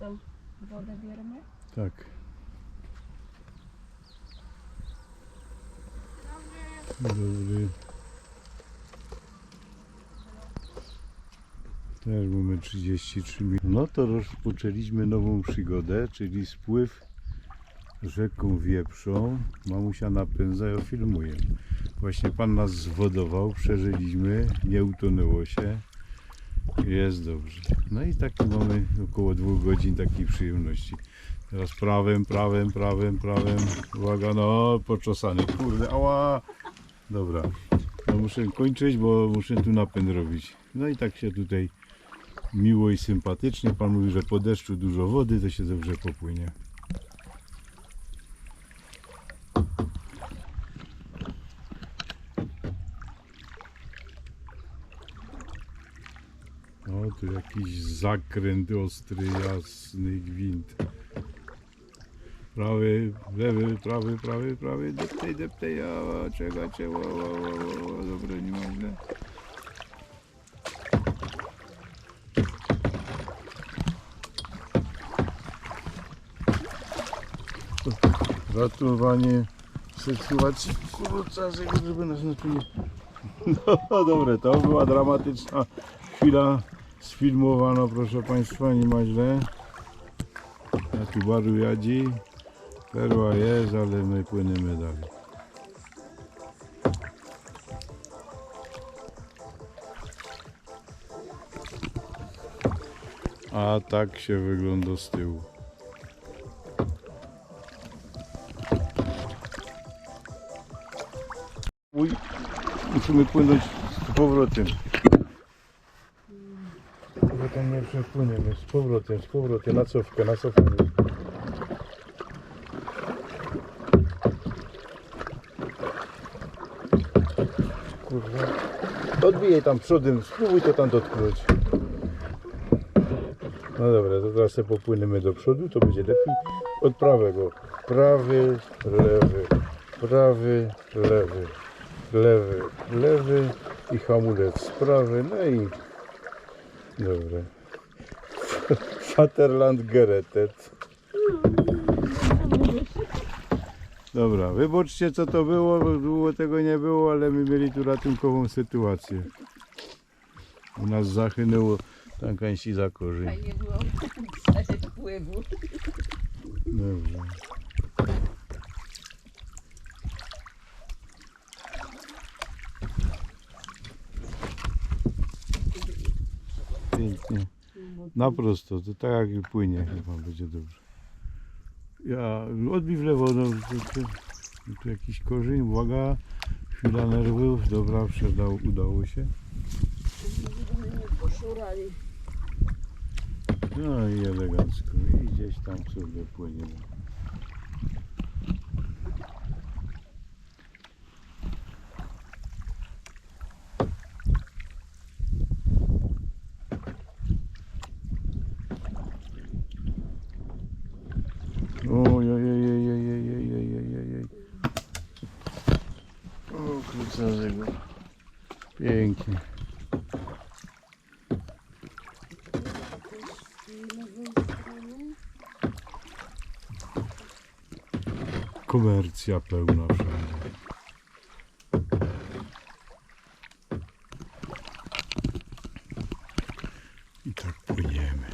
tam wodę? Tak. Dobry. Też mamy 33 minut. No to rozpoczęliśmy nową przygodę, czyli spływ rzeką Wieprzą. Mamusia napędza, ja filmuję. Właśnie pan nas zwodował, przeżyliśmy, nie utonęło się. Jest dobrze. No i taki mamy około dwóch godzin takiej przyjemności. Teraz prawem, prawem, prawem, prawem. Uwaga, no poczosany. Kurde, ała. Dobra. No muszę kończyć, bo muszę tu napęd robić. No i tak się tutaj miło i sympatycznie. Pan mówi, że po deszczu dużo wody, to się dobrze popłynie. O, tu jakiś zakręt ostry, jasny gwint. Prawy, lewy, prawy, prawy, prawy, deptaj, deptaj, a czekajcie, ła, ła, ła, ła, dobra, nie źle. Ratowanie sytuacji kurczaszek, żeby nas na nie... No dobre, to była dramatyczna chwila sfilmowana, proszę Państwa, nie ma źle. A tu baru jadzi. Perła jest, ale my płyniemy dalej. A tak się wygląda z tyłu. Uj, musimy płynąć z powrotem. Nie przepłyniemy. Z powrotem, z powrotem, na cofkę, na cofkę. Kurwa. Odbijaj tam przodem, spróbuj to tam dotknąć. No dobra, to teraz sobie popłyniemy do przodu, to będzie lepiej. Od prawego. Prawy, lewy, prawy, lewy, lewy, lewy i hamulec prawy, no i dobra. Vaterland gerettet. Dobra, wybaczcie co to było, bo długo tego nie było, ale my mieli tu ratunkową sytuację. U nas zachynęło tam kęsi za korzeń. Fajnie było w wpływu. Dobrze. Pięknie. Na prosto, to tak jak płynie chyba będzie dobrze. Ja odbij w lewo, no, to, tu jakiś korzeń, uwaga, chwila nerwów, dobra, przedał, udało się. No i elegancko, i gdzieś tam sobie płynie. Komercja pełna wszędzie. I tak płyniemy.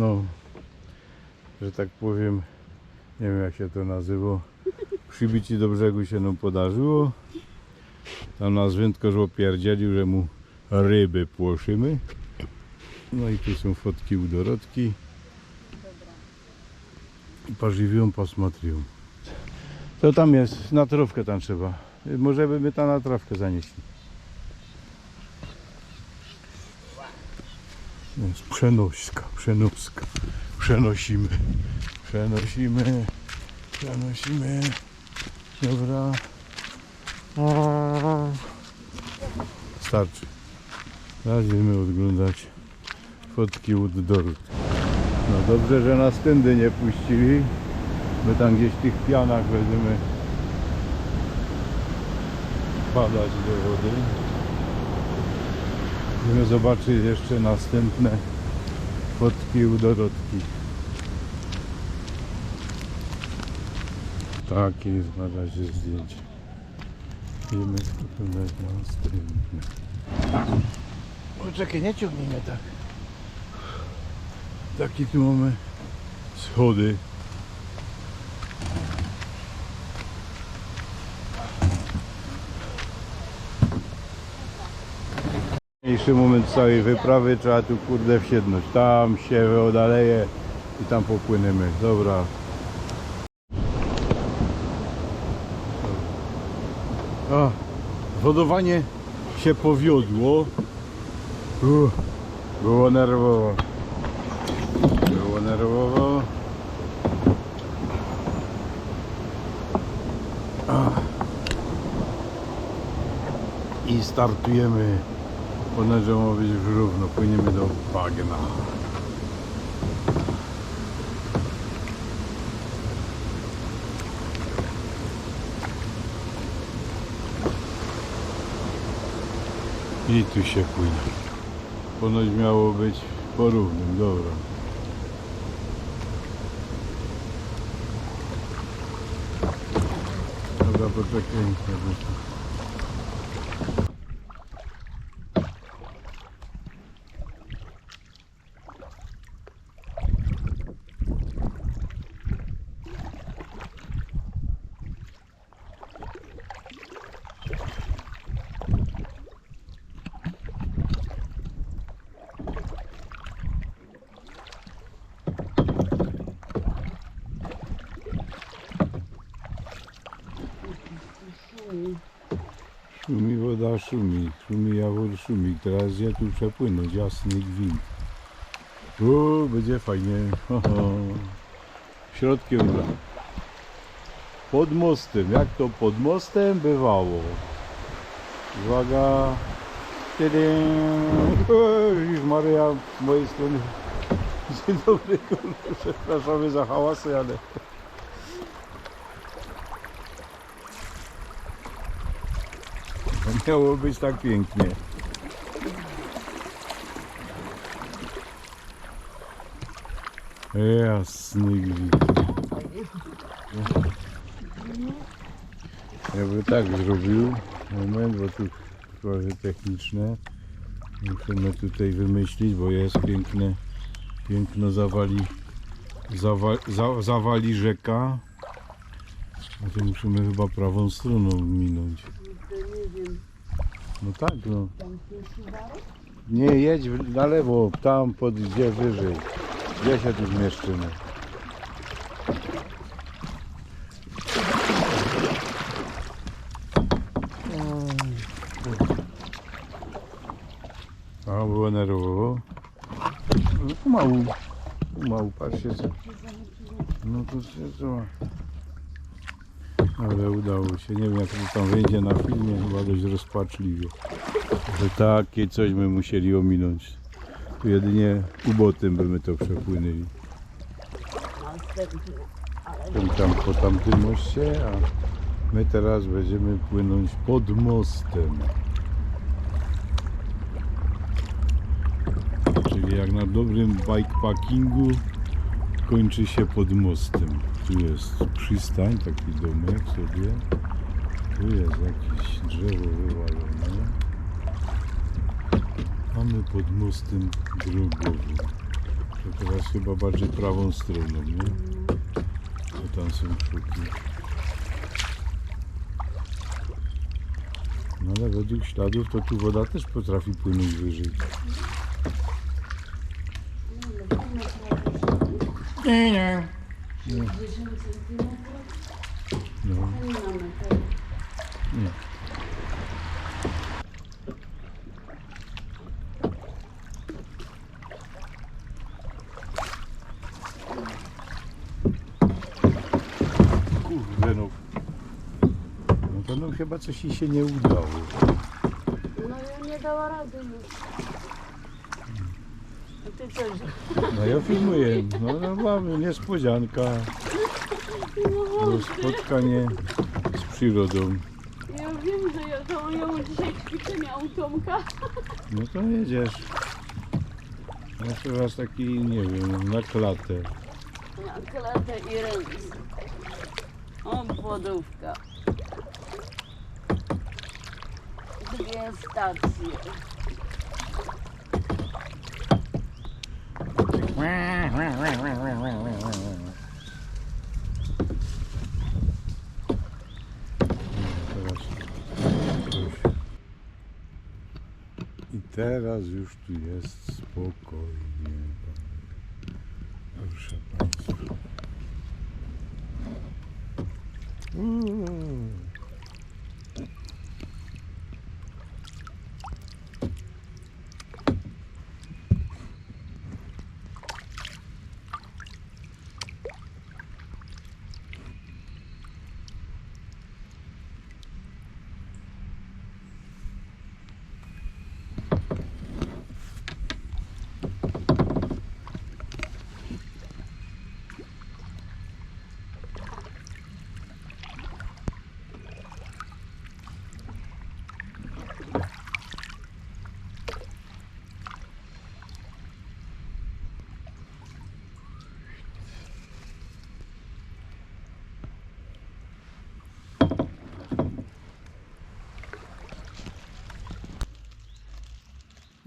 No, że tak powiem, nie wiem jak się to nazywa. Przybicie do brzegu się nam podarzyło. Tam nas wędkarz opierdzielił, że mu ryby płoszymy. No i tu są fotki u Dorotki. I pożywią, posmatrią. To tam jest, na trawkę tam trzeba. Może by my tam na trawkę zanieśli. Jest przenośka, przenoska. Przenosimy. Przenosimy. Przenosimy. Dobra. Starczy. Będziemy oglądać fotki od Dorotki. No dobrze, że nas tędy nie puścili. My tam gdzieś w tych pianach będziemy padać do wody. Będziemy zobaczyć jeszcze następne fotki u Dorotki. Takie jest na razie zdjęcie. Wiemy oglądać następne. Poczekaj, nie ciągnij mnie tak. Taki tu mamy schody. Dzisiejszy moment całej wyprawy trzeba tu kurde wsiednąć. Tam się wyodaleje i tam popłyniemy. Dobra. Wodowanie się powiodło. Uff, było nerwowo. Było nerwowo. I startujemy. Ponad, że ma być równo. Płyniemy do bagna. I tu się płynie. Ponoć miało być porównym, dobra. Dobra, poczekaj. jakby- Szumi woda, szumi, szumi jawór, szumi. Teraz ja tu przepłynąć, jasny gwint. O, będzie fajnie. Ho, ho. Środkiem ula. Pod mostem, jak to pod mostem bywało. Uwaga. Tadam. Oj, Maria z mojej strony. Dzień dobry, kurde, przepraszamy za hałasy, ale... Miało być tak pięknie. Jasny gwint. Ja bym tak zrobił. Moment, bo tu sprawy techniczne. Musimy tutaj wymyślić, bo jest piękne, piękno zawali, zawa, za, zawali rzeka. A tu musimy chyba prawą stroną minąć. Nie wiem, No tak, no. Nie, jedź na lewo, tam pod gdzie wyżej. Gdzie się tu zmieszczymy? A, było nerwowo. No, pomału, pomału, patrzcie. No to się co. Ale udało się, nie wiem jak to tam wyjdzie na filmie, chyba dość rozpaczliwie. Że takie coś my musieli ominąć. Tu jedynie ubotem by my to przepłynęli. Ten tam po tamtym moście, a my teraz będziemy płynąć pod mostem. Czyli jak na dobrym bikepackingu kończy się pod mostem. Tu jest przystań, taki domek sobie. Tu jest jakieś drzewo wywalone. Mamy pod mostem drogowym. To teraz chyba bardziej prawą stroną, nie? Bo tam są szuki. No ale według śladów to tu woda też potrafi płynąć wyżej. Nie, nie. 10 centymetrów. No, To nie mamy tego. nie. Kurde no. No to no chyba coś się nie udało. No ja nie dała rady już. Ty coś. No ja filmuję. No, no mamy niespodzianka. No, spotkanie z przyrodą. Ja wiem, że ja to ją dzisiaj ćwiczenia u Tomka. No to jedziesz. Masz teraz taki, nie wiem, na klatę. Na klatę i ręce. O, płodówka. Dwie stacje. Teraz coś. I teraz już tu jest spokojnie. Proszę Państwa.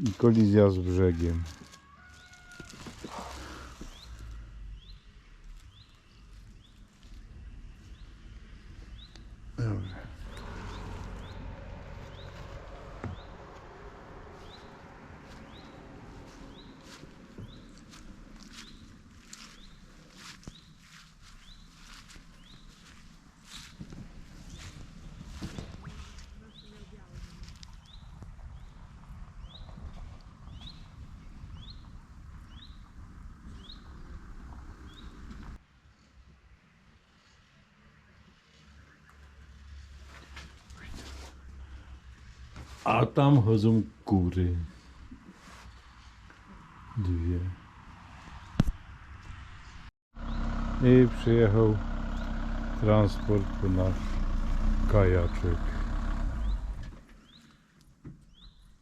I kolizja z brzegiem. A tam chodzą kury. Dwie. I przyjechał transport po nasz kajaczek.